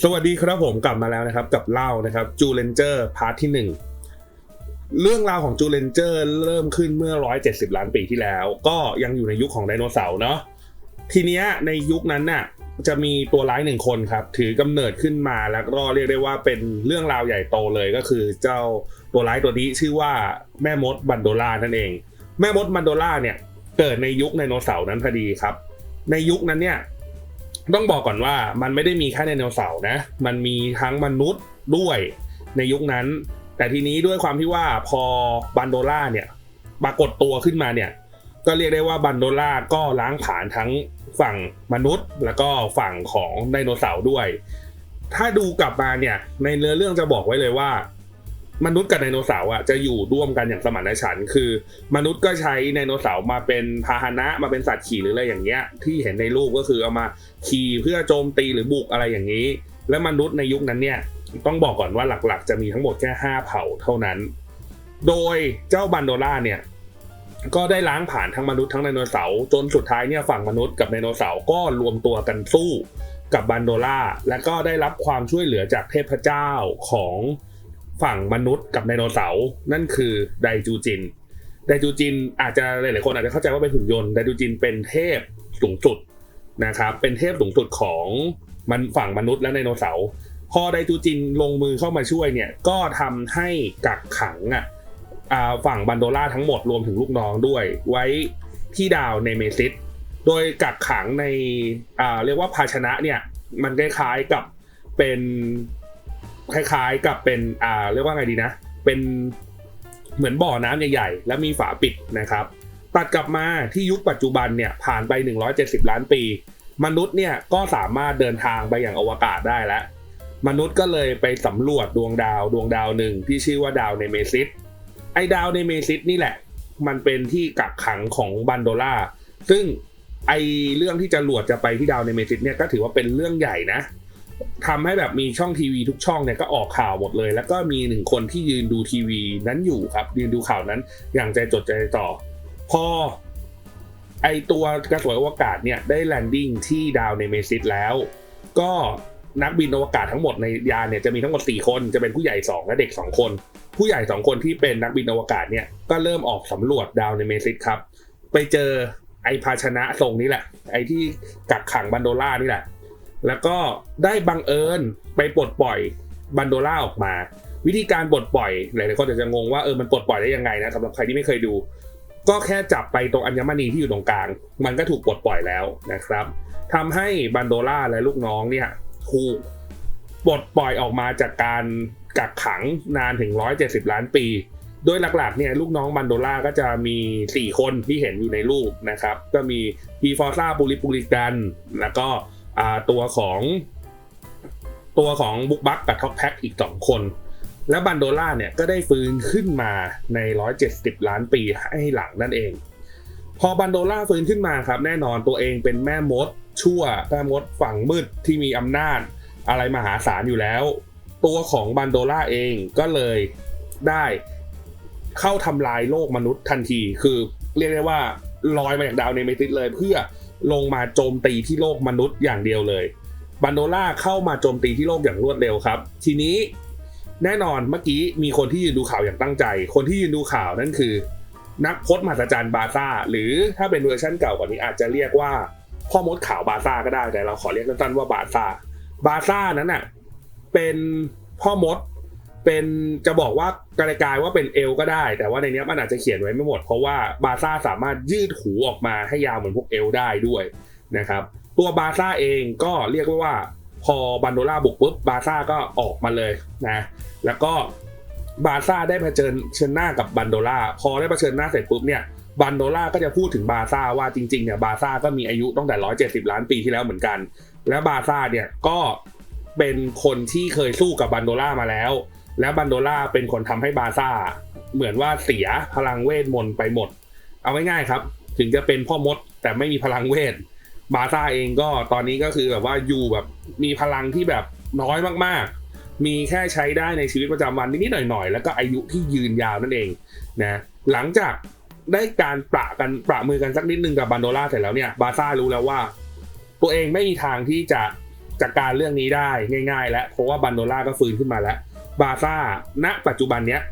สวัสดีครับผมกลับมาแล้วนะครับ กับเล่านะครับจูเลนเจอร์พาร์ทที่หนึ่งเรื่องราวของจูเลนเจอร์เริ่มขึ้นเมื่อ 170 ล้านปีที่แล้ว ก็ยังอยู่ในยุคของไดโนเสาร์เนาะทีเนี้ยในยุคนั้นน่ะจะมีตัวร้ายหนึ่งคนครับ ถือกำเนิดขึ้นมาแล้วก็เรียกได้ว่าเป็นเรื่องราวใหญ่โตเลยก็คือเจ้าตัวร้ายตัวนี้ชื่อว่าแม่มดบันโดล่านั่นเอง แม่มดบันโดล่าเนี่ยเกิดในยุคไดโนเสาร์นั้นพอดีครับ ในยุคนั้นเนี่ย ต้องบอกก่อนว่ามันไม่ได้มีแค่ไดโนเสาร์นะ มันมีทั้งมนุษย์ด้วยในยุคนั้น แต่ทีนี้ด้วยความที่ว่าพอบันโดล่าเนี่ยปรากฏตัวขึ้นมาเนี่ย ก็เรียกได้ว่าบันโดล่าก็ล้างผลาญทั้งฝั่งมนุษย์ แล้วก็ฝั่งของไดโนเสาร์ด้วย ถ้าดูกลับมาเนี่ยในเนื้อเรื่องจะบอกไว้เลยว่า มนุษย์กับไดโนเสาร์อะจะอยู่ร่วมกันอย่างสมานฉันท์คือ มนุษย์ก็ใช้ไดโนเสาร์มาเป็นพาหนะมาเป็นสัตว์ขี่หรืออะไรอย่างเงี้ย ที่เห็นในรูปก็คือเอามาขี่เพื่อโจมตีหรือบุกอะไรอย่างนี้ และมนุษย์ในยุคนั้นเนี่ยต้องบอกก่อนว่าหลักๆ จะมีทั้งหมดแค่ห้าเผ่าเท่านั้น โดยเจ้าบันโดล่าเนี่ยก็ได้ล้างผ่านทั้งมนุษย์ทั้งไดโนเสาร์จนสุดท้ายเนี่ยฝั่งมนุษย์กับไดโนเสาร์ก็รวมตัวกันสู้กับบันโดล่าและก็ได้รับความช่วยเหลือจากเทพเจ้าของ ฝั่งมนุษย์กับไดโนเสาร์นั่นคือไดจูจิน ไดจูจินอาจจะหลายๆคนอาจจะเข้าใจว่าเป็นหุ่นยนต์ไดจูจินเป็นเทพสูงสุดนะครับเป็นเทพสูงสุดของมันฝั่งมนุษย์และไดโนเสาร์พอไดจูจินลงมือเข้ามาช่วยเนี่ยก็ทำให้กักขังอะฝั่งบันโดล่าทั้งหมดรวมถึงลูกน้องด้วย ไว้ที่ดาวในเมซิสโดยกักขังในเรียกว่าภาชนะเนี่ยมันคล้ายๆกับเป็น คล้ายๆกับเป็นอ่าเรียกว่าไงดีนะ เป็นเหมือนบ่อน้ำใหญ่ๆ แล้วมีฝาปิดนะครับ ตัดกลับมาที่ยุคปัจจุบันเนี่ยผ่านไป 170 ล้านปี มนุษย์เนี่ยก็สามารถเดินทางไปอย่างอวกาศได้แล้ว มนุษย์ก็เลยไปสำรวจดวงดาวดวงดาวหนึ่งที่ชื่อว่าดาวเนเมซิสไอ้ดาวเนเมซิสนี่แหละ มันเป็นที่กักขังของบันโดล่าซึ่งไอเรื่องที่จะหลวดจะไปที่ดาวเนเมซิสเนี่ยก็ถือว่าเป็นเรื่องใหญ่นะ ทำให้แบบมีช่องทีวีทุกช่องเนี่ยก็ออกข่าวหมดเลย แล้วก็มีหนึ่งคนที่ยืนดูทีวีนั้นอยู่ครับ ยืนดูข่าวนั้นอย่างใจจดใจจ่อ พอไอตัวกระสวยอวกาศเนี่ยได้แลนดิ้งที่ดาวเนเมซิสแล้ว ก็นักบินอวกาศทั้งหมดในยานเนี่ยจะมีทั้งหมด 4 คนจะเป็นผู้ใหญ่ 2 และเด็ก 2 คน ผู้ใหญ่ 2 คนที่เป็นนักบินอวกาศเนี่ยก็เริ่มออกสำรวจดาวในเมซิสครับ ไปเจอไอภาชนะทรงนี้แหละ ไอที่กักขังบันโดล่านี่แหละ แล้วก็ได้บังเอิญไปปลดปล่อยบันโดล่าออกมา วิธีการปลดปล่อยหลายๆคนอาจจะงงว่าเออมันปลดปล่อยได้ยังไงนะสำหรับใครที่ไม่เคยดู ก็แค่จับไปตรงอัญมณีที่อยู่ตรงกลาง มันก็ถูกปลดปล่อยแล้วนะครับทำให้บันโดล่าและลูกน้องเนี่ยถูกปลดปล่อยออกมาจากการกักขังนานถึง 170 ล้านปี โดยหลักๆเนี่ยลูกน้องบันโดล่าก็จะมี 4 คนที่เห็นอยู่ในรูปนะครับ ก็มีพีฟอร์ซ่าปูริปูริกัน แล้วก็ ตัวของ ตัวของบุกบักกับท็อปแพ็กอีก 2 คน และบันโดล่าเนี่ยก็ได้ฟื้นขึ้นมาใน 170 ล้านปีให้หลังนั่นเอง พอบันโดล่าฟื้นขึ้นมาครับ แน่นอนตัวเองเป็นแม่มดชั่วแม่มดฝั่งมืดที่มีอำนาจอะไรมหาศาลอยู่แล้ว ตัวของบันโดล่าเองก็เลยได้เข้าทำลายโลกมนุษย์ทันที คือเรียกได้ว่าลอยมาจากดาวเนเมติสเลยเพื่อ ลงมาโจมตีที่โลกมนุษย์อย่างเดียวเลยบันโดล่าเข้ามาโจมตีที่โลกอย่างรวดเร็วครับ ทีนี้แน่นอนเมื่อกี้มีคนที่ยืนดูข่าวอย่างตั้งใจ คนที่ยืนดูข่าวนั่นคือ นักพจน์มหัศจรรย์บาซ่า หรือถ้าเป็นเวอร์ชันเก่ากว่านี้อาจจะเรียกว่า พ่อมดข่าวบาซ่าก็ได้แต่เราขอเรียกสั้นๆว่าบาซ่าบาซ่านั้นน่ะเป็นพ่อมด เป็นจะบอกว่ากระกายว่าเป็นเอลก็ได้ แต่ว่าในนี้มันอาจจะเขียนไว้ไม่หมด เพราะว่าบาซ่าสามารถยืดหูออกมาให้ยาวเหมือนพวกเอลได้ด้วยนะครับตัวบาซ่าเองก็เรียกว่าพอบันโดล่าบุกปุ๊บบาซ่าก็ออกมาเลยนะแล้วก็บาซ่าได้เผชิญเชิญหน้ากับบันโดล่าพอได้เผชิญหน้าเสร็จปุ๊บเนี่ยบันโดล่าก็จะพูดถึงบาซ่าว่าจริงๆเนี่ยบาซ่าก็มีอายุตั้งแต่ 170 ล้านปีที่แล้วเหมือนกัน และบาซ่าเนี่ยก็เป็นคนที่เคยสู้กับบันโดล่ามาแล้ว และบันโดล่าเป็นคนทำให้บาซ่า เหมือนว่าเสียพลังเวทมนต์ไปหมด เอาง่ายๆครับ ถึงจะเป็นพ่อมดแต่ไม่มีพลังเวท บาซ่าเองก็ตอนนี้ก็คือแบบว่าอยู่แบบมีพลังที่แบบน้อยมากๆ มีแค่ใช้ได้ในชีวิตประจำวันนิดๆหน่อยๆ แล้วก็อายุที่ยืนยาวนั่นเองนะหลังจากได้การประกันประมือกันสักนิดนึงกับบันโดล่าเสร็จแล้วเนี่ยบาซ่ารู้แล้วว่า ตัวเองไม่มีทางที่จะจัดการเรื่องนี้ได้ง่าย ๆ แล้วเพราะว่าบันโดล่าก็ฟื้นขึ้นมาแล้ว บาซ่าณปัจจุบันเนี้ย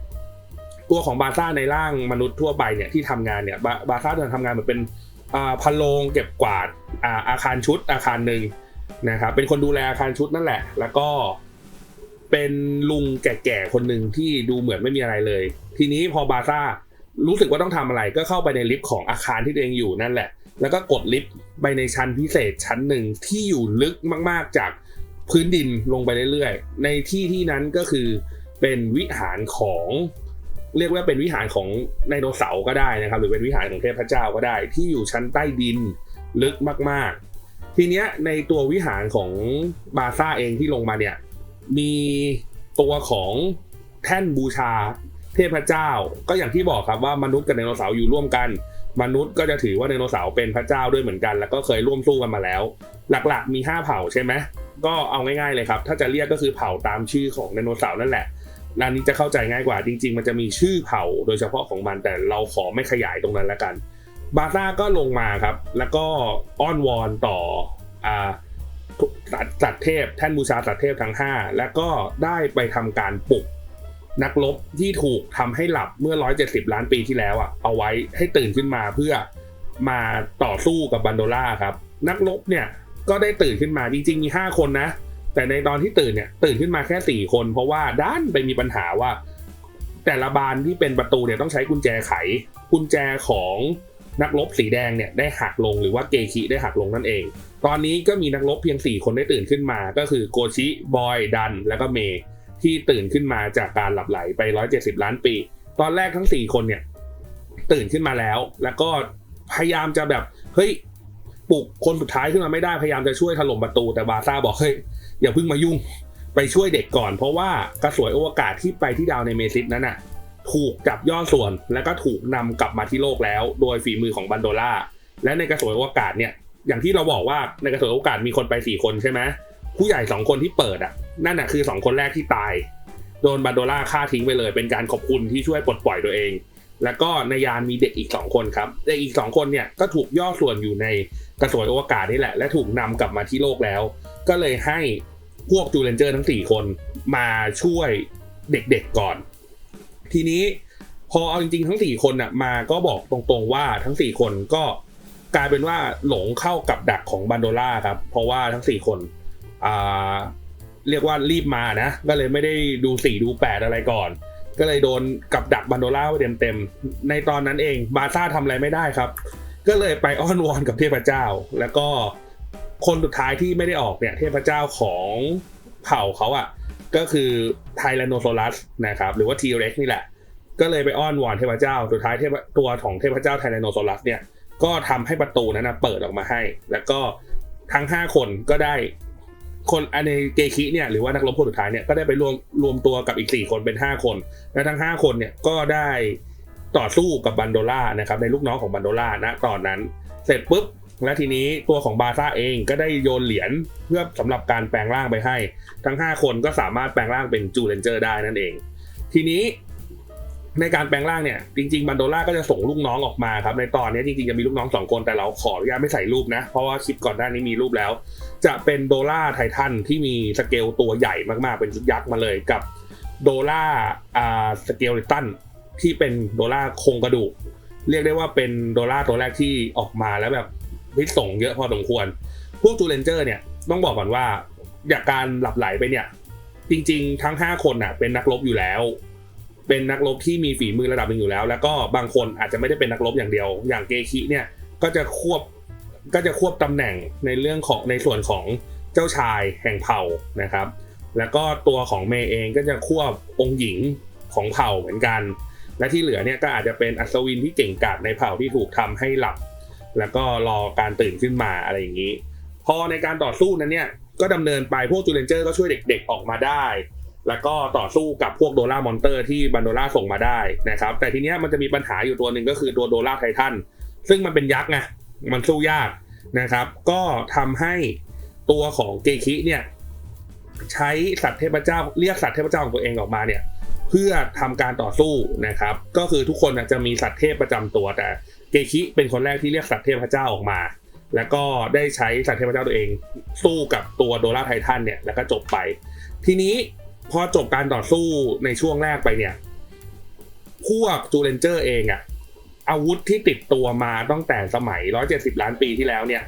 ตัวของบาซ่าในร่างมนุษย์ทั่วไปเนี่ยที่ทำงานเนี่ยบาบาซ่าจะทำงานเหมือนเป็นพันโลงเก็บกวาดอาอาคารชุดอาคารหนึ่งนะครับเป็นคนดูแลอาคารชุดนั่นแหละ แล้วก็เป็นลุงแก่ๆคนหนึ่งที่ดูเหมือนไม่มีอะไรเลย ทีนี้พอบาซ่ารู้สึกว่าต้องทำอะไรก็เข้าไปในลิฟต์ของอาคารที่ตัวเองอยู่นั่นแหละ แล้วก็กดลิฟต์ไปในชั้นพิเศษชั้นหนึ่งที่อยู่ลึกมาก ๆจาก พื้นดินลงไปเรื่อยๆ ในที่ที่นั้นก็คือเป็นวิหารของ เรียกว่าเป็นวิหารของไดโนเสาร์ก็ได้นะครับ หรือเป็นวิหารของเทพเจ้าก็ได้ ที่อยู่ชั้นใต้ดินลึกมากๆ ทีเนี้ยในตัววิหารของบาซ่าเองที่ลงมาเนี่ยมีตัวของแท่นบูชาเทพเจ้า ก็อย่างที่บอกครับว่ามนุษย์กับไดโนเสาร์อยู่ร่วมกัน มนุษย์ก็จะถือว่าไดโนเสาร์เป็นพระเจ้าด้วยเหมือนกัน แล้วก็เคยร่วมสู้กันมาแล้ว หลักๆมี 5 เผ่าใช่ไหม ก็เอาง่ายๆเลยครับ ถ้าจะเรียกก็คือเผ่าตามชื่อของไดโนเสาร์นั่นแหละอันนี้จะเข้าใจง่ายกว่าจริง ๆ มันจะมีชื่อเผ่าโดยเฉพาะของมันแต่เราขอไม่ขยายตรงนั้นแล้วกัน บาซ่าก็ลงมาครับ แล้วก็อ้อนวอนต่ออ่าสัตว์สัตว์เทพแท่นบูชาสัตว์เทพทั้ง 5 แล้วก็ได้ไปทำการปลุกนักรบที่ถูกทำให้หลับเมื่อ 170 ล้านปีที่แล้วอะเอาไว้ให้ตื่นขึ้นมาเพื่อมาต่อสู้กับบันโดล่าครับ นักรบเนี่ย ก็ได้ตื่นขึ้นมาจริงๆมี5คนนะ แต่ในตอนที่ตื่นเนี่ยตื่นขึ้นมาแค่4คน เพราะว่าด้านไปมีปัญหาว่า แต่ละบานที่เป็นประตูเนี่ยต้องใช้กุญแจไข กุญแจของนักรบสีแดงเนี่ยได้หักลงหรือว่าเกคิได้หักลงนั่นเอง ตอนนี้ก็มีนักรบเพียง 4 คนได้ตื่นขึ้นมา ก็คือโกชิ บอย ดัน แล้วก็เมย์ที่ตื่นขึ้นมาจากการหลับไหลไป 170 ล้านปี ตอนแรกทั้ง 4 คนเนี่ยตื่นขึ้นมาแล้ว แล้วก็พยายามจะแบบเฮ้ย ปลุกคนสุดท้ายขึ้นมาไม่ได้พยายามจะช่วยถล่มประตูแต่บาซ่าบอกเฮ้ยอย่าเพิ่งมายุ่งไปช่วยเด็กก่อน เพราะว่ากระสวยอวกาศที่ไปที่ดาวในเมซิสนั้นน่ะถูกจับย่อส่วนแล้วก็ถูกนำกลับมาที่โลกแล้ว โดยฝีมือของบันโดล่าและในกระสวยอวกาศเนี่ย อย่างที่เราบอกว่าในกระสวยอวกาศมีคนไปสี่คนใช่ไหมผู้ใหญ่สองคนที่เปิดอะนั่นน่ะคือสองคนแรกที่ตาย โดนบันโดล่าฆ่าทิ้งไปเลย เป็นการขอบคุณที่ช่วยปลดปล่อยตัวเอง แล้วก็ในยานมีเด็กอีก 2 คนครับเด็กอีก 2 คนเนี่ยก็ถูกย่อส่วนอยู่ในกระสวยอวกาศนี่แหละ และถูกนำกลับมาที่โลกแล้ว ก็เลยให้พวกจูเลนเจอร์ทั้ง 4 คนมาช่วยเด็กๆก่อน ทีนี้พอเอาจริงๆทั้ง 4 คนน่ะมาก็บอกตรงๆว่าทั้ง 4 คนก็กลายเป็นว่าหลงเข้ากับดักของบันโดล่าครับ เพราะว่าทั้ง 4 คนอ่าเรียกว่ารีบมานะ ก็เลยไม่ได้ดูสี่ดูแปดอะไรก่อน ก็เลยโดนกับดักบันโดล่าไปเต็มๆ ในตอนนั้นเองบาซ่าทำอะไรไม่ได้ครับ ก็เลยไปอ้อนวอนกับเทพเจ้า แล้วก็คนสุดท้ายที่ไม่ได้ออกเนี่ยเทพเจ้าของเผ่าเขาอะ่ะก็คือไทแรนโนโซลัสนะครับหรือว่าทีเร็กนี่แหละ ก็เลยไปอ้อนวอนเทพเจ้าสุดท้ายเทพตัวของเทพเจ้าไทแรนโนโซลัสเนี่ยก็ทำให้ประตูนั้นนะเปิดออกมาให้ แล้วก็ทั้ง 5 คนก็ได้ คนอันในเกคิเนี่ยหรือว่านักรบคนสุดท้ายเนี่ยก็ได้ไปรวมรวมตัวกับอีก 4 คนเป็น 5 คน และทั้ง 5 คนเนี่ยก็ได้ต่อสู้กับบันโดล่านะครับในลูกน้องของบันโดล่าณตอนนั้นเสร็จปุ๊บและทีนี้ตัวของบาซ่าเองก็ได้โยนเหรียญเพื่อสำหรับการแปลงร่างไปให้ ทั้ง 5 คนก็สามารถแปลงร่างเป็นจูเลนเจอร์ได้นั่นเอง ทีนี้ในการแปลงร่างเนี่ยจริงๆบันโดล่าก็จะส่งลูกน้องออกมาครับในตอนนี้จริงๆจะมีลูกน้องสองคนแต่เราขออนุญาตไม่ใส่รูปนะ เพราะว่าคลิปก่อนหน้านี้มีรูปแล้ว จะเป็นโดล่าไททันที่มีสเกลตัวใหญ่มากๆ เป็นชุดยักษ์มาเลยกับโดล่าอ่าสเกลิตันที่เป็นโดล่าโครงกระดูก เรียกได้ว่าเป็นโดล่าตัวแรกที่ออกมาแล้วแบบพิษส่งเยอะพอสมควร พวกจูเลนเจอร์เนี่ยต้องบอกก่อนว่าจากการหลับไหลไปเนี่ย จริงๆ ทั้ง 5 คนน่ะเป็นนักรบอยู่แล้ว เป็นนักรบที่มีฝีมือระดับหนึ่งอยู่แล้ว แล้วก็บางคนอาจจะไม่ได้เป็นนักรบอย่างเดียว อย่างเกคิเนี่ยก็จะควบ ก็จะควบตำแหน่งในเรื่องของในส่วนของเจ้าชายแห่งเผ่านะครับ แล้วก็ตัวของเมย์เองก็จะควบองค์หญิงของเผ่าเหมือนกัน และที่เหลือเนี่ยก็อาจจะเป็นอัศวินที่เก่งกาจในเผ่าที่ถูกทำให้หลับ แล้วก็รอการตื่นขึ้นมาอะไรอย่างนี้ พอในการต่อสู้นั้นเนี่ยก็ดำเนินไปพวกจูเลนเจอร์ก็ช่วยเด็กๆออกมาได้ แล้วก็ต่อสู้กับพวกโดล่ามอนเตอร์ที่บันโดล่าส่งมาได้นะครับ แต่ทีเนี้ยมันจะมีปัญหาอยู่ตัวหนึ่งก็คือตัวโดล่าไททันซึ่งมันเป็นยักษ์ไง มันสู้ยากนะครับ ก็ทำให้ตัวของเกคิเนี่ยใช้สัตว์เทพเจ้าเรียกสัตว์เทพเจ้าของตัวเองออกมาเนี่ยเพื่อทำการต่อสู้นะครับ ก็คือทุกคนจะมีสัตว์เทพประจำตัวแต่เกคิเป็นคนแรกที่เรียกสัตว์เทพเจ้าออกมา แล้วก็ได้ใช้สัตว์เทพเจ้าตัวเอง สู้กับตัวโดราไททันเนี่ยแล้วก็จบไป ทีนี้พอจบการต่อสู้ในช่วงแรกไปเนี่ยพวกจูเลนเจอร์เองอะ อาวุธที่ติดตัวมาตั้งแต่สมัย 170 ล้านปีที่แล้วเนี่ย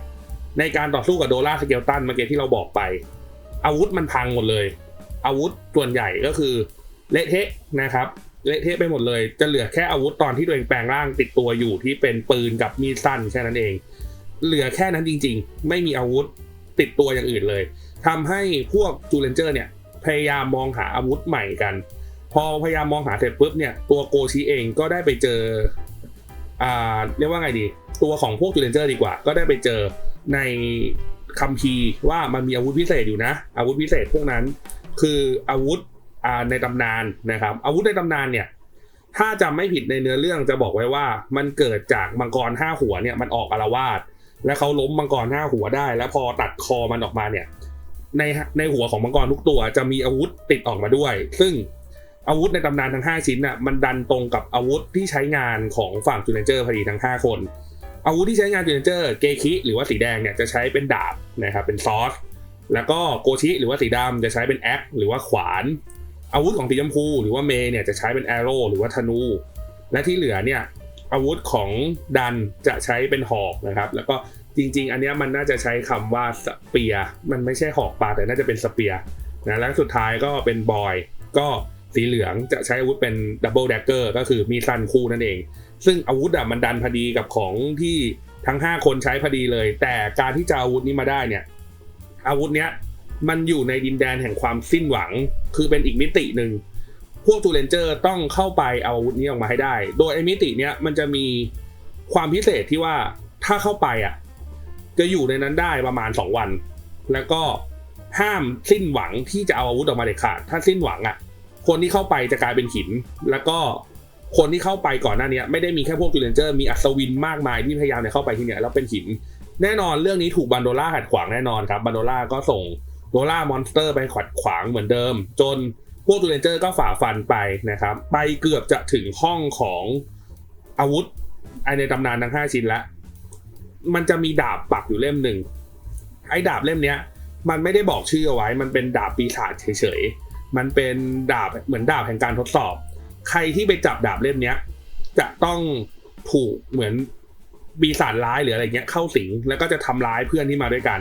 ในการต่อสู้กับโดราสเกลตันเมื่อกี้ที่เราบอกไป อาวุธมันพังหมดเลย อาวุธส่วนใหญ่ก็คือเละเทะนะครับเละเทะไปหมดเลย จะเหลือแค่อาวุธตอนที่ตัวเองแปลงร่างติดตัวอยู่ที่เป็นปืนกับมีดสั้นแค่นั้นเอง เหลือแค่นั้นจริง ๆ ไม่มีอาวุธติดตัวอย่างอื่นเลยทำให้พวกจูเลนเจอร์เนี่ยพยายามมองหาอาวุธใหม่กัน พอพยายามมองหาเสร็จปุ๊บเนี่ยตัวโกชิเองก็ได้ไปเจอ เรียกว่าไงดี ตัวของพวกจูเลนเจอร์ดีกว่า ก็ได้ไปเจอในคัมภีร์ว่ามันมีอาวุธพิเศษอยู่นะ อาวุธพิเศษพวกนั้น คืออาวุธในตำนานนะครับ อาวุธในตำนานเนี่ย ถ้าจำไม่ผิดในเนื้อเรื่องจะบอกไว้ว่า มันเกิดจากมังกรห้าหัวเนี่ยมันออกอารวาสและเขาล้มมังกรห้าหัวได้ แล้วพอตัดคอมันออกมาเนี่ยในในหัวของมังกรทุกตัวจะมีอาวุธติดออกมาด้วย ซึ่ง อาวุธในตำนานทั้ง 5 ชิ้นน่ะมันดันตรงกับอาวุธที่ใช้งานของฝั่งจูเนเจอร์พอดีทั้ง 5 คน อาวุธที่ใช้งานจูเนเจอร์เกคิหรือว่าสีแดงเนี่ยจะใช้เป็นดาบนะครับเป็นซอสแล้วก็โกชิหรือว่าสีดำจะใช้เป็นแอคหรือว่าขวาน อาวุธของสีชมพูหรือว่าเมย์เนี่ยจะใช้เป็นแอโร่หรือว่าธนู และที่เหลือเนี่ยอาวุธของดันจะใช้เป็นหอกนะครับ แล้วก็จริง ๆ อันเนี้ยมันน่าจะใช้คำว่าสเปียร์มันไม่ใช่หอกปลาแต่น่าจะเป็นสเปียร์นะและสุดท้ายก็เป็นบอยก็ สีเหลืองจะใช้อาวุธเป็นดับเบิลแดกเกอร์ก็คือมีซันคู่นั่นเอง ซึ่งอาวุธอะมันดันพอดีกับของที่ทั้ง 5 คนใช้พอดีเลย แต่การที่จะเอาอาวุธนี้มาได้เนี่ย อาวุธเนี้ยมันอยู่ในดินแดนแห่งความสิ้นหวัง คือเป็นอีกมิติหนึ่ง พวกจูเลนเจอร์ต้องเข้าไปเอาอาวุธนี้ออกมาให้ได้ โดยไอ้มิติเนี้ยมันจะมีความพิเศษที่ว่าถ้าเข้าไปอะจะอยู่ในนั้นได้ประมาณ 2 วัน แล้วก็ห้ามสิ้นหวังที่จะเอาอาวุธออกมาเด็ดขาด ถ้าสิ้นหวังอะ คนที่เข้าไปจะกลายเป็นหิน แล้วก็คนที่เข้าไปก่อนหน้านี้ไม่ได้มีแค่พวกจูเลนเจอร์มีอัศวินมากมายที่พยายามจะเข้าไปที่เนี่ยแล้วเป็นหิน แน่นอนเรื่องนี้ถูกบันโดล่าขัดขวางแน่นอนครับบันโดล่าก็ส่งโดล่ามอนสเตอร์ไปขัดขวางเหมือนเดิม จนพวกจูเลนเจอร์ก็ฝ่าฟันไปนะครับไปเกือบจะถึงห้องของอาวุธไอในตำนานทั้ง 5 ชิ้นแล้วมันจะมีดาบปักอยู่เล่มหนึ่งไอ้ดาบเล่มเนี้ย มันไม่ได้บอกชื่อเอาไว้ มันเป็นดาบปีศาจเฉย มันเป็นดาบเหมือนดาบแห่งการทดสอบ ใครที่ไปจับดาบเล่มเนี้ย จะต้องถูกเหมือนปีศาจร้ายหรืออะไรเงี้ยเข้าสิงแล้วก็จะทำร้ายเพื่อนที่มาด้วยกัน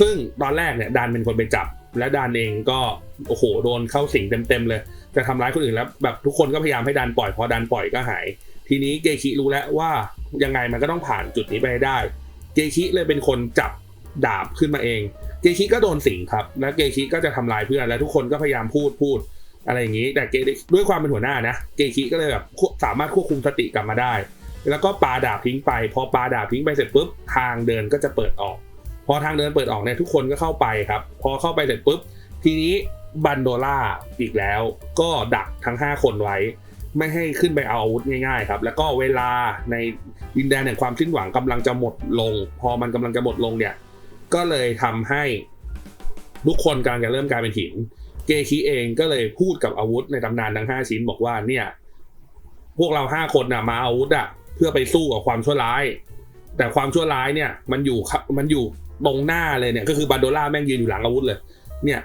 ซึ่งตอนแรกเนี่ยดานเป็นคนไปจับ และดานเองก็โอ้โหโดนเข้าสิงเต็มๆเลย จะทำร้ายคนอื่นแล้วแบบทุกคนก็พยายามให้ดานปล่อยพอดานปล่อยก็หาย ทีนี้เกคิรู้แล้วว่ายังไงมันก็ต้องผ่านจุดนี้ไปให้ได้ เกคิเลยเป็นคนจับดาบขึ้นมาเอง เกคิก็โดนสิงครับ แล้วเกคิก็จะทำลายเพื่อน แล้วทุกคนก็พยายามพูดพูด อะไรอย่างนี้ แต่เกด้วยความเป็นหัวหน้านะ เกคิก็เลยแบบสามารถควบคุมสติกลับมาได้ แล้วก็ปาดาบทิ้งไป พอปาดาบทิ้งไปเสร็จปุ๊บ ทางเดินก็จะเปิดออก พอทางเดินเปิดออกเนี่ยทุกคนก็เข้าไปครับ พอเข้าไปเสร็จปุ๊บ ทีนี้บันโดล่าอีกแล้ว ก็ดักทั้ง 5 คนไว้ ไม่ให้ขึ้นไปเอาอาวุธง่ายๆครับ แล้วก็เวลาในดินแดนแห่งความสิ้นหวังกำลังจะหมดลง พอมันกำลังจะหมดลงเนี่ย ก็เลยทำให้ทุกคนกำลังจะเริ่มกลายเป็นหิน เกคิเองก็เลยพูดกับอาวุธในตำนานทั้ง5ชิ้นบอกว่าเนี่ย พวกเรา5คนน่ะมาอาวุธอะเพื่อไปสู้กับความชั่วร้าย แต่ความชั่วร้ายเนี่ย มันอยู่มันอยู่ตรงหน้าเลยเนี่ย ก็คือบันโดล่าแม่งยืนอยู่หลังอาวุธเลย เนี่ย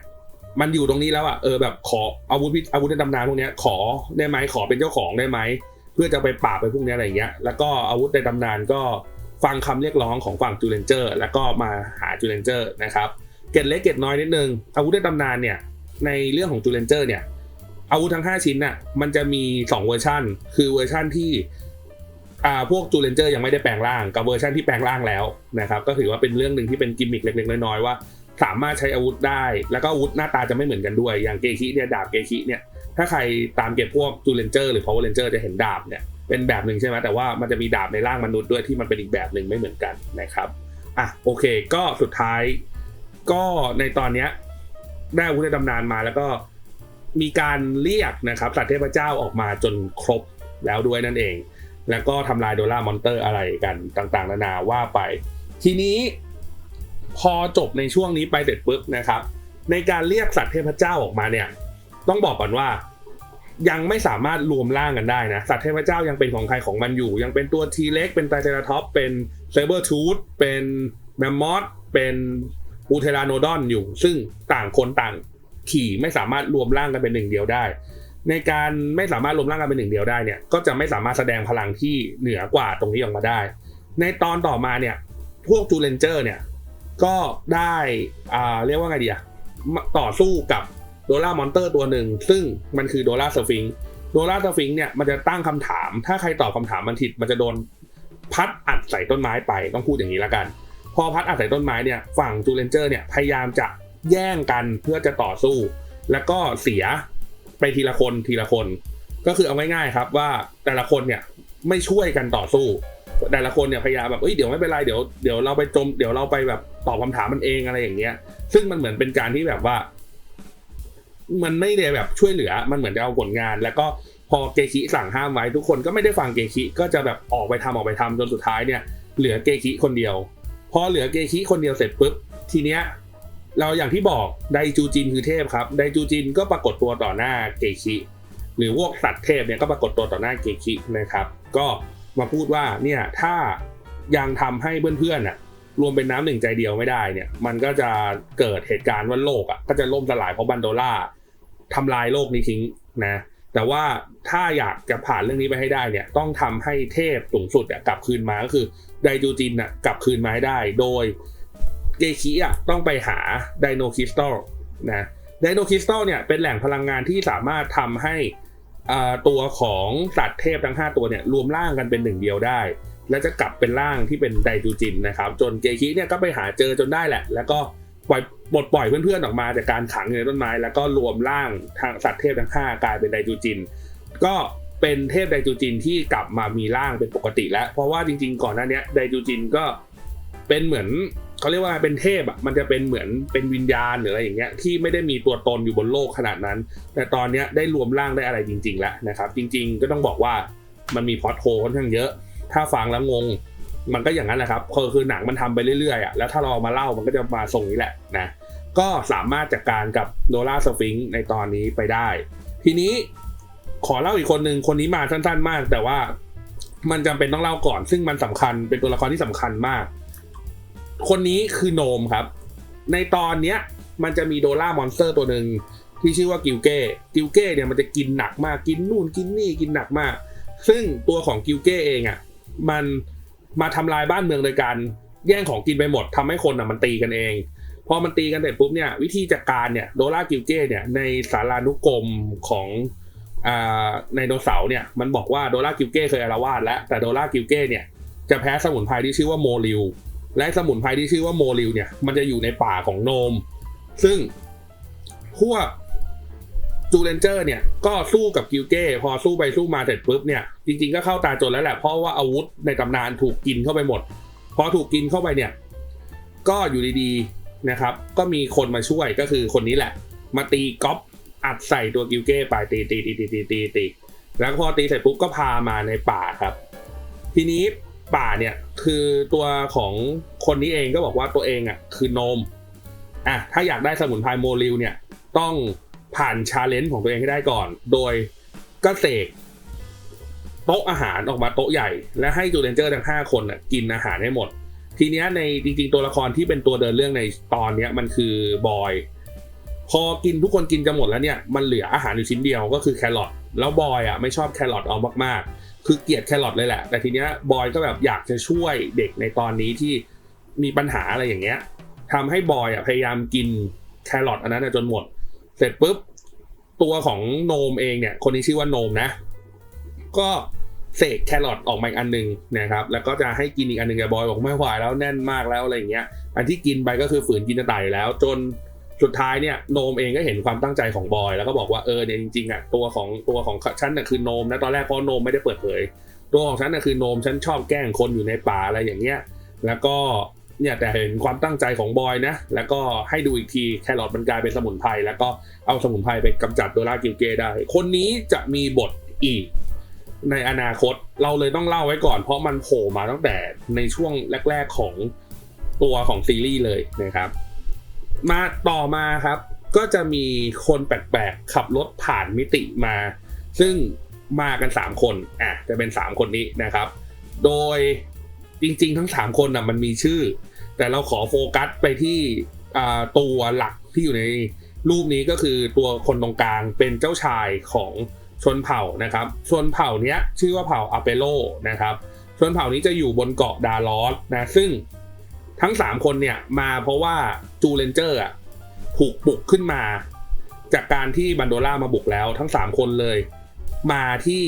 มันอยู่ตรงนี้แล้วอะเออแบบขออาวุธพิอาวุธในตำนานพวกนี้ขอได้ไหมขอเป็นเจ้าของได้ไหมเพื่อจะไปปราบไปพวกนี้อะไรอย่างเงี้ยแล้วก็อาวุธในตำนานก็ ฟังคำเรียกร้องของฝั่งจูเลนเจอร์แล้วก็มาหาจูเลนเจอร์นะครับเกตเล็กเกตน้อยนิดนึงอาวุธในตำนานเนี่ยในเรื่องของจูเลนเจอร์เนี่ยอาวุธทั้ง 5 ชิ้นน่ะมันจะมี 2 เวอร์ชันคือเวอร์ชันที่อ่าพวกจูเลนเจอร์ยังไม่ได้แปลงร่างกับเวอร์ชันที่แปลงร่างแล้วนะครับก็ถือว่าเป็นเรื่องหนึ่งที่เป็นกิมมิคเล็กๆน้อยๆว่า สามารถใช้อาวุธได้ แล้วก็อาวุธหน้าตาจะไม่เหมือนกันด้วย อย่างเกคิเนี่ยดาบเกคิเนี่ยถ้าใครตามเก็บพวกจูเลนเจอร์หรือพาวเวอร์เรนเจอร์จะเห็นดาบเนี่ย เป็นแบบหนึ่งใช่ไหมแต่ว่ามันจะมีดาบในร่างมนุษย์ด้วยที่มันเป็นอีกแบบหนึ่งไม่เหมือนกันนะครับอะโอเค ก็สุดท้าย ก็ในตอนเนี้ยได้อาวุธในตำนานมาแล้วก็มีการเรียกนะครับสัตว์เทพเจ้าออกมาจนครบแล้วด้วยนั่นเอง แล้วก็ทำลายโดล่ามอนเตอร์อะไรกันต่างๆ นานาว่าไป ทีนี้ พอจบในช่วงนี้ไปเสร็จปุ๊บนะครับ ในการเรียกสัตว์เทพเจ้าออกมาเนี่ย ต้องบอกก่อนว่า ยังไม่สามารถรวมร่างกันได้นะ สัตว์เทพเจ้ายังเป็นของใครของมันอยู่ ยังเป็นตัวทีเล็กเป็นไตรเทราท็อปเป็นเซเบอร์ทูธเป็นแมมมอสเป็นอูเทราโนดอนอยู่ ซึ่งต่างคนต่างขี่ไม่สามารถรวมร่างกันเป็นหนึ่งเดียวได้ ในการไม่สามารถรวมร่างกันเป็นหนึ่งเดียวได้เนี่ยก็จะไม่สามารถแสดงพลังที่เหนือกว่าตรงนี้ออกมาได้ ในตอนต่อมาเนี่ยพวกจูเลนเจอร์เนี่ยก็ได้อ่าเรียกว่าไงดีอะต่อสู้กับ โดล่ามอนเตอร์ตัวหนึ่ง ซึ่งมันคือโดล่าสฟิงโดล่าสฟิงเนี่ยมันจะตั้งคำถาม ถ้าใครตอบคาถามมันผิดมันจะโดนพัดอัดใส่ต้นไม้ไปต้องพูดอย่างนี้ละกัน พอพัดอัดใส่ต้นไม้เนี่ยฝั่งจูเลนเจอร์เนี่ยพยายามจะแย่งกันเพื่อจะต่อสู้ แล้วก็เสียไปทีละคนทีละคน ก็คือเอาง่ายๆครับว่าแต่ละคนเนี่ยไม่ช่วยกันต่อสู้แต่ละคนเนี่ยพยายามแบบเอ้ยเดี๋ยวไม่เป็นไรเดี๋ยวเดี๋ยวเราไปจมเดี๋ยวเราไปแบบตอบคำถามมันเองอะไรอย่างเงี้ย ซึ่งมันเหมือนเป็นการที่แบบว่า มันไม่ได้แบบช่วยเหลือ มันเหมือนจะเอาผลงาน แล้วก็พอเกคิสั่งห้ามไว้ทุกคนก็ไม่ได้ฟังเกคิก็จะแบบออกไปทำออกไปทำจนสุดท้ายเนี่ย เหลือเกคิคนเดียว พอเหลือเกคิคนเดียวเสร็จปุ๊บทีเนี้ยเราอย่างที่บอกไดจูจินคือเทพครับไดจูจินก็ปรากฏตัวต่อหน้าเกคิหรือพวกสัตว์เทพเนี่ยก็ปรากฏตัวต่อหน้าเกคินะครับ ก็มาพูดว่าเนี่ยถ้ายังทำให้เพื่อนๆน่ะ รวมเป็นน้ำหนึ่งใจเดียวไม่ได้เนี่ย มันก็จะเกิดเหตุการณ์ว่าโลกอะก็จะล่มสลายเพราะบันโดล่าทำลายโลกนี้ทิ้งนะ แต่ว่าถ้าอยากจะผ่านเรื่องนี้ไปให้ได้เนี่ยต้องทำให้เทพสูงสุดกลับคืนมาก็คือไดจูจินอะกลับคืนมาให้ได้ โดยเกคิอะต้องไปหาไดโนคริสตัลนะไดโนคริสตัลเนี่ยเป็นแหล่งพลังงานที่สามารถทำให้อ่าตัวของสัตว์เทพทั้ง 5 ตัวเนี่ยรวมร่างกันเป็นหนึ่งเดียวได้ และจะกลับเป็นร่างที่เป็นไดจูจินนะครับ จนเกคิเนี่ยก็ไปหาเจอจนได้แหละ แล้วก็ปล่อยปลดปล่อยเพื่อนๆออกมาจากการขังอยู่ในต้นไม้ แล้วก็รวมร่างทางสัตว์เทพทั้ง5กลายเป็นไดจูจิน ก็เป็นเทพไดจูจินที่กลับมามีร่างเป็นปกติแล้ว เพราะว่าจริง ๆ ก่อนหน้านี้ไดจูจินก็เป็นเหมือนเขาเรียกว่าเป็นเทพอะมันจะเป็นเหมือนเป็นวิญญาณหรืออะไรอย่างเงี้ยที่ไม่ได้มีตัวตนอยู่บนโลกขนาดนั้น แต่ตอนเนี้ยได้รวมร่างได้อะไรจริง ๆ แล้วนะครับ จริง ๆ ก็ต้องบอกว่ามันมีพอตโฮค่อนข้างเยอะ ถ้าฟังแล้วงง มันก็อย่างนั้นแหละครับคือคือหนังมันทำไปเรื่อยๆอะแล้วถ้าเราเอามาเล่ามันก็จะมาส่งนี้แหละนะก็สามารถจัดการกับโดราสฟิงในตอนนี้ไปได้ ทีนี้ขอเล่าอีกคนหนึ่งคนนี้มาสั้นๆมาก แต่ว่ามันจำเป็นต้องเล่าก่อน ซึ่งมันสำคัญเป็นตัวละครที่สำคัญมาก คนนี้คือโนมครับ ในตอนเนี้ยมันจะมีโดล่ามอนสเตอร์ตัวหนึ่งที่ชื่อว่ากิลเก้กิลเก้เนี่ยมันจะกินหนักมากกินนู่นกินนี่กินหนักมาก ซึ่งตัวของกิลเก้เองอะ มันมาทำลายบ้านเมืองโดยการแย่งของกินไปหมดทำให้คนอะมันตีกันเองพอมันตีกันเสร็จปุ๊บเนี่ยวิธีจัดการเนี่ยโดล่ากิลเก้เนี่ยในสารานุกรมของอ่าในโดเสาเนี่ยมันบอกว่าโดล่ากิลเก้เคยอารวาสแล้วแต่โดล่ากิลเก้เนี่ยจะแพ้สมุนไพรที่ชื่อว่าโมริวและสมุนไพรที่ชื่อว่าโมริวเนี่ยมันจะอยู่ในป่าของโนม ซึ่งพวก จูเลนเจอร์เนี่ยก็สู้กับกิลเก้พอสู้ไปสู้มาเสร็จปุ๊บเนี่ยจริงๆก็เข้าตาจนแล้วแหละเพราะว่าอาวุธในตำนานถูกกินเข้าไปหมด พอถูกกินเข้าไปเนี่ยก็อยู่ดีๆนะครับก็มีคนมาช่วยก็คือคนนี้แหละ มาตีก๊อปอัดใส่ตัวกิลเก้ไปตีตีตีตีตีตีตีแล้วพอตีเสร็จปุ๊บก็พามาในป่าครับ ทีนี้ป่าเนี่ยคือตัวของคนนี้เองก็บอกว่าตัวเองอะคือโนมอะถ้าอยากได้สมุนไพรโมริวเนี่ยต้อง ผ่านชาเลนจ์ของตัวเองให้ได้ก่อน โดยก็เสกโต๊ะอาหารออกมาโต๊ะใหญ่ และให้จูเลนเจอร์ทั้ง 5 คนน่ะกินอาหารให้หมด ทีเนี้ยในจริงๆตัวละครที่เป็นตัวเดินเรื่องในตอนเนี้ยมันคือบอย พอกินทุกคนกินจะหมดแล้วเนี่ยมันเหลืออาหารอยู่ชิ้นเดียวก็คือแครอทแล้วบอยอะไม่ชอบแครอทเอามากๆ คือเกลียดแครอทเลยแหละ แต่ทีเนี้ยบอยก็แบบอยากจะช่วยเด็กในตอนนี้ที่มีปัญหาอะไรอย่างเงี้ยทำให้บอยอะพยายามกินแครอทอันนั้นจนหมด เสร็จปุ๊บตัวของโนมเองเนี่ย คนนี้ชื่อว่าโนมนะ ก็เสกแครอทออกมาอีกอันหนึ่งนะครับ แล้วก็จะให้กินอีกอันหนึ่งกับบอยบอกไม่ไหวแล้วแน่นมากแล้วอะไรอย่างเงี้ย อันที่กินไปก็คือฝืนกินจะตายอยู่แล้ว จนสุดท้ายเนี่ยโนมเองก็เห็นความตั้งใจของบอย แล้วก็บอกว่าเออเนี่ยจริงๆอะตัวของตัวของฉันน่ะคือโนมนะตอนแรกเพราะโนมไม่ได้เปิดเผย ตัวของฉันน่ะคือโนมฉันชอบแกล้งคนอยู่ในป่าอะไรอย่างเงี้ย แล้วก็ เนี่ยแต่เห็นความตั้งใจของบอยนะ แล้วก็ให้ดูอีกทีแครอทมันกลายเป็นสมุนไพรแล้วก็เอาสมุนไพรไปกำจัดโดรากิลเกได้ คนนี้จะมีบทอีกในอนาคตเราเลยต้องเล่าไว้ก่อน เพราะมันโผล่มาตั้งแต่ในช่วงแรก ๆของตัวของซีรีส์เลยนะครับ มาต่อมาครับ ก็จะมีคนแปลกๆขับรถผ่านมิติมา ซึ่งมากัน 3 คนอะจะเป็น 3 คนนี้นะครับ โดย จริง ๆ ทั้ง 3 คนน่ะมันมีชื่อ แต่เราขอโฟกัสไปที่ตัวหลักที่อยู่ในรูปนี้ก็คือตัวคนตรงกลางเป็นเจ้าชายของชนเผ่านะครับ ชนเผ่านี้ชื่อว่าเผ่าอาเปโลนะครับ ชนเผ่านี้จะอยู่บนเกาะดาลอสนะซึ่งทั้ง 3 คนเนี่ยมาเพราะว่าจูเลนเจอร์ถูกปลุกขึ้นมา จากการที่บันโดล่ามาบุกแล้วทั้ง 3 คนเลย มาที่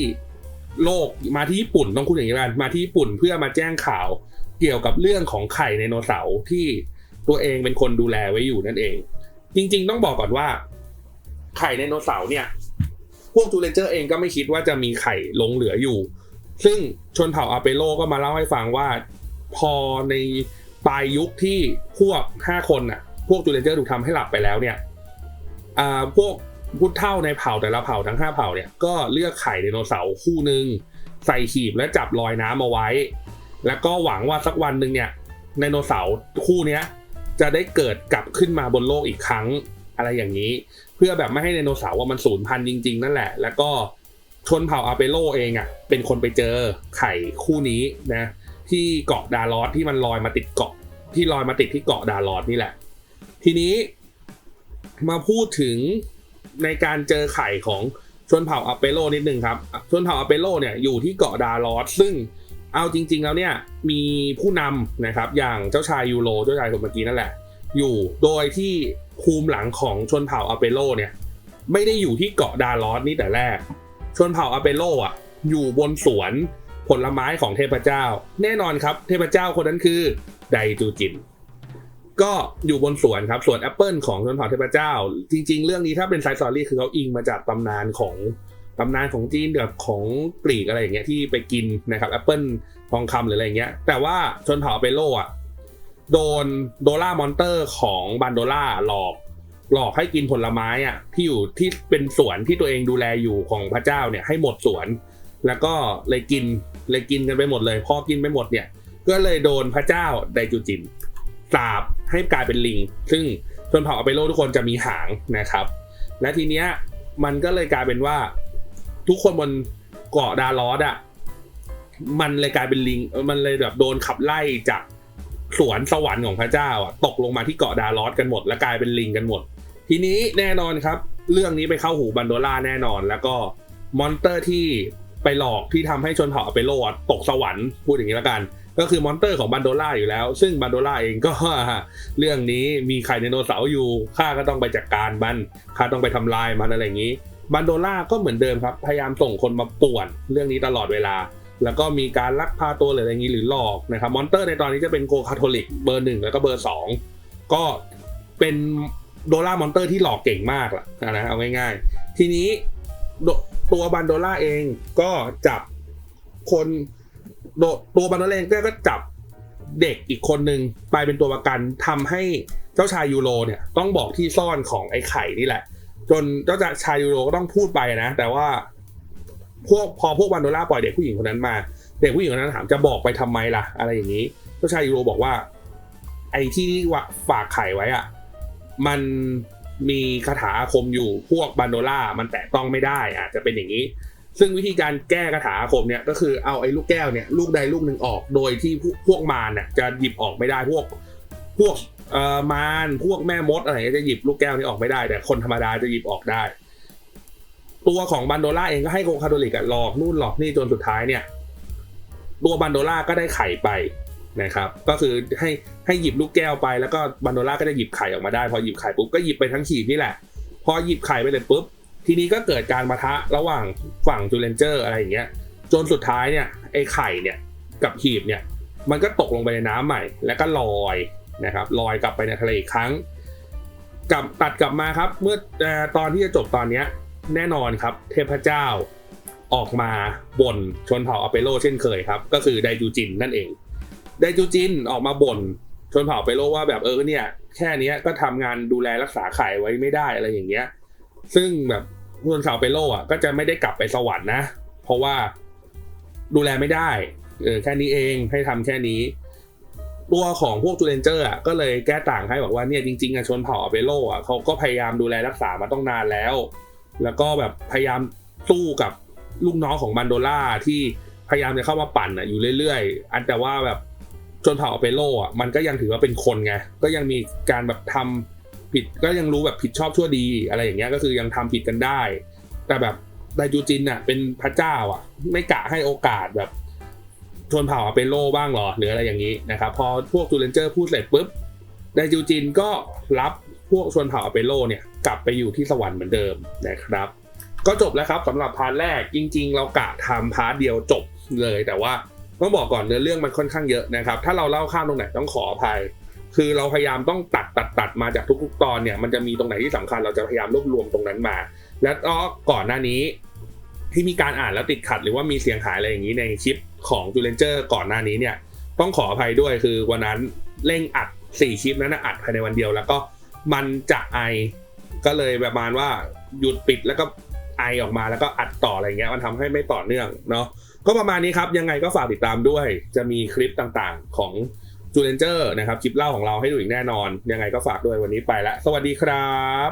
โลกมาที่ญี่ปุ่นต้องพูดอย่างนี้กันมาที่ญี่ปุ่นเพื่อมาแจ้งข่าวเกี่ยวกับเรื่องของไข่ไดโนเสาร์ที่ตัวเองเป็นคนดูแลไว้อยู่นั่นเอง จริง ๆ ต้องบอกก่อนว่า ไข่ไดโนเสาร์เนี่ย พวกจูเลนเจอร์เองก็ไม่คิดว่าจะมีไข่ลงเหลืออยู่ ซึ่งชนเผ่าอาเปโลก็มาเล่าให้ฟังว่า พอในปลายยุคที่พวกห้าคนน่ะ พวกจูเลนเจอร์ถูกทำให้หลับไปแล้วเนี่ยอ่าพวก พุทธเท่าในเผ่าแต่ละเผ่าทั้งห้าเผ่าเนี่ยก็เลือกไข่ไดโนเสาร์คู่หนึ่งใส่ขีบและจับลอยน้ำเอาไว้ แล้วก็หวังว่าสักวันหนึ่งเนี่ยไดโนเสาร์คู่นี้จะได้เกิดกลับขึ้นมาบนโลกอีกครั้งอะไรอย่างนี้ เพื่อแบบไม่ให้ไดโนเสาร์ว่ามันสูญพันธุ์จริง ๆ นั่นแหละ แล้วก็ชนเผ่าอาเปโลเองอะเป็นคนไปเจอไข่คู่นี้นะที่เกาะดาลอสที่มันลอยมาติดเกาะที่ลอยมาติดที่เกาะดาลอสนี่แหละ ทีนี้มาพูดถึง ในการเจอไข่ของชนเผ่าอาเปโลนิดนึงครับชนเผ่าอาเปโลเนี่ยอยู่ที่เกาะดาลอสซึ่งเอาจริง ๆ แล้วเนี่ยมีผู้นำนะครับอย่างเจ้าชายยูโรเจ้าชายคนเมื่อกี้นั่นแหละ อยู่โดยที่ภูมิหลังของชนเผ่าอาเปโลเนี่ยไม่ได้อยู่ที่เกาะดาลอสนี่แต่แรก ชนเผ่าอาเปโลอะอยู่บนสวนผลไม้ของเทพเจ้า แน่นอนครับ เทพเจ้าคนนั้นคือไดจูจิน ก็อยู่บนสวนครับสวนแอปเปิลของชนเผ่าเทพเจ้า จริง ๆ เรื่องนี้ถ้าเป็นไซส์สอรี่คือเขาอิงมาจากตำนานของตำนานของจีนกับของกรีกอะไรอย่างเงี้ยที่ไปกินนะครับแอปเปิลทองคำหรืออะไรเงี้ย แต่ว่าชนเผ่าอาเปโลอะโดนโดล่ามอนเตอร์ของบันโดล่าหลอกหลอกให้กินผลไม้อะที่อยู่ที่เป็นสวนที่ตัวเองดูแลอยู่ของพระเจ้าเนี่ยให้หมดสวน แล้วก็เลยกินเลยกินกันไปหมดเลยพอกินไปหมดเนี่ย ก็เลยโดนพระเจ้าไดจูจินสาบ ให้กลายเป็นลิง ซึ่งชนเผ่าอเปโลทุกคนจะมีหางนะครับ และทีเนี้ยมันก็เลยกลายเป็นว่าทุกคนบนเกาะดาลอสอะมันเลยกลายเป็นลิง มันเลยแบบโดนขับไล่จากสวนสวรรค์ของพระเจ้าอะตกลงมาที่เกาะดาลอสกันหมด และกลายเป็นลิงกันหมด ทีนี้แน่นอนครับ เรื่องนี้ไปเข้าหูบันโดล่าแน่นอน แล้วก็มอนเตอร์ที่ไปหลอกที่ทำให้ชนเผ่าอเปโลอะตกสวรรค์พูดอย่างนี้แล้วกัน ก็คือมอนเตอร์ของบันโดล่าอยู่แล้ว ซึ่งบันโดล่าเองก็เรื่องนี้มีไข่ไดโนเสาร์อยู่ข้าก็ต้องไปจัดการมันข้าต้องไปทำลายมันอะไรอย่างนี้บันโดล่าก็เหมือนเดิมครับ พยายามส่งคนมาป่วน เรื่องนี้ตลอดเวลา แล้วก็มีการลักพาตัวหรืออะไรอย่างนี้หรือหลอกนะครับมอนเตอร์ในตอนนี้จะเป็นโกคาทอลิกเบอร์หนึ่งแล้วก็เบอร์สองก็เป็นโดล่ามอนเตอร์ที่หลอกเก่งมากล่ะนะเอาง่าย ๆ ทีนี้ตัวบันโดล่าเองก็จับคน โดตัวบันโดล่าเองก็จับเด็กอีกคนหนึ่งไปเป็นตัวประกันทำให้เจ้าชายยูโรเนี่ยต้องบอกที่ซ่อนของไอ้ไข่นี่แหละ จนเจ้าชายยูโรก็ต้องพูดไปนะ แต่ว่าพวกพอพวกบันโดล่าปล่อยเด็กผู้หญิงคนนั้นมา เด็กผู้หญิงคนนั้นถามจะบอกไปทำไมล่ะ อะไรอย่างนี้ เจ้าชายยูโรบอกว่า ไอ้ที่ว่าฝากไข่ไว้อะมันมีคาถาอาคมอยู่พวกบันโดล่ามันแตะต้องไม่ได้อาจจะเป็นอย่างนี้ ซึ่งวิธีการแก้คาถาอาคมเนี่ยก็คือเอาไอ้ลูกแก้วเนี่ยลูกใดลูกหนึ่งออกโดยที่พวกมารเนี่ยจะหยิบออกไม่ได้พวก พวกเอ่อมารพวกแม่มดอะไรจะหยิบลูกแก้วนี้ออกไม่ได้ แต่คนธรรมดาจะหยิบออกได้ ตัวของบันโดล่าเองก็ให้โคคาโดลิกะหลอกนู่นหลอกนี่จนสุดท้ายเนี่ย ตัวบันโดล่าก็ได้ไข่ไปนะครับ ก็คือให้ให้หยิบลูกแก้วไปแล้วก็บันโดล่าก็จะหยิบไข่ออกมาได้พอหยิบไข่ปุ๊บก็หยิบไปทั้งขีดนี่แหละ พอหยิบไข่ไปเลยปุ๊บ ทีนี้ก็เกิดการประทะระหว่างฝั่งจูเลนเจอร์อะไรอย่างเงี้ยจนสุดท้ายเนี่ยไอ้ไข่เนี่ยกับขีบเนี่ยมันก็ตกลงไปในน้ำใหม่ แล้วก็ลอยนะครับลอยกลับไปในทะเลอีกครั้งกลับตัดกลับมาครับ เมื่อตอนที่จะจบตอนเนี้ยแน่นอนครับ เทพเจ้าออกมาบ่นชนเผ่าอเปโลเช่นเคยครับ ก็คือไดจูจินนั่นเองไดจูจินออกมาบ่นชนเผ่าอเปโลว่าแบบเออเนี่ยแค่นี้ก็ทำงานดูแลรักษาไข่ไว้ไม่ได้อะไรอย่างเงี้ย ซึ่งแบบ ชนเผ่าเปโลอะก็จะไม่ได้กลับไปสวรรค์นะ เพราะว่าดูแลไม่ได้เออแค่นี้เองให้ทำแค่นี้ ตัวของพวกจูเลนเจอร์อะก็เลยแก้ต่างให้บอกว่าเนี่ยจริงๆอะชนเผ่าอเปโลอะเขาก็พยายามดูแลรักษามาต้องนานแล้ว แล้วก็แบบพยายามสู้กับลูกน้องของบันโดล่าที่พยายามจะเข้ามาปั่นอะอยู่เรื่อยๆ อันแต่ว่าแบบชนเผ่าอเปโลอะมันก็ยังถือว่าเป็นคนไงก็ยังมีการแบบทำ ผิดก็ยังรู้แบบผิดชอบชั่วดีอะไรอย่างเงี้ยก็คือยังทำผิดกันได้ แต่แบบไดจูจินอะเป็นพระเจ้าอะ ไม่กะให้โอกาสแบบชนเผ่าอเปโลบ้างหรอหรืออะไรอย่างนี้นะครับพอพวกจูเลนเจอร์พูดเสร็จปุ๊บไดจูจินก็รับพวกชนเผ่าอเปโลเนี่ยกลับไปอยู่ที่สวรรค์เหมือนเดิมนะครับ ก็จบแล้วครับสำหรับพาร์ทแรกจริง ๆ เรากะทำพาร์ทเดียวจบเลยแต่ว่าต้องบอกก่อนเนื้อเรื่องมันค่อนข้างเยอะนะครับ ถ้าเราเล่าข้ามตรงไหนต้องขออภัย คือเราพยายามต้องตัดตัดตัดมาจากทุกๆตอนเนี่ยมันจะมีตรงไหนที่สำคัญเราจะพยายามรวบรวมตรงนั้นมา แล้วก็ก่อนหน้านี้ที่มีการอ่านแล้วติดขัดหรือว่ามีเสียงหายอะไรอย่างนี้ในคลิปของจูเลนเจอร์ก่อนหน้านี้เนี่ยต้องขออภัยด้วยคือวันนั้นเร่งอัด 4 คลิปนั้นะอัดภายในวันเดียว แล้วก็มันจะไอก็เลยประมาณว่าหยุดปิดแล้วก็ไอออกมาแล้วก็อัดต่ออะไรเงี้ยมันทำให้ไม่ต่อเนื่องเนาะก็ประมาณนี้ครับยังไงก็ฝากติดตามด้วย จะมีคลิปต่างๆของ จูเลนเจอร์นะครับคลิปเล่าของเราให้ดูอีกแน่นอน ยังไงก็ฝากด้วยวันนี้ไปละ สวัสดีครับ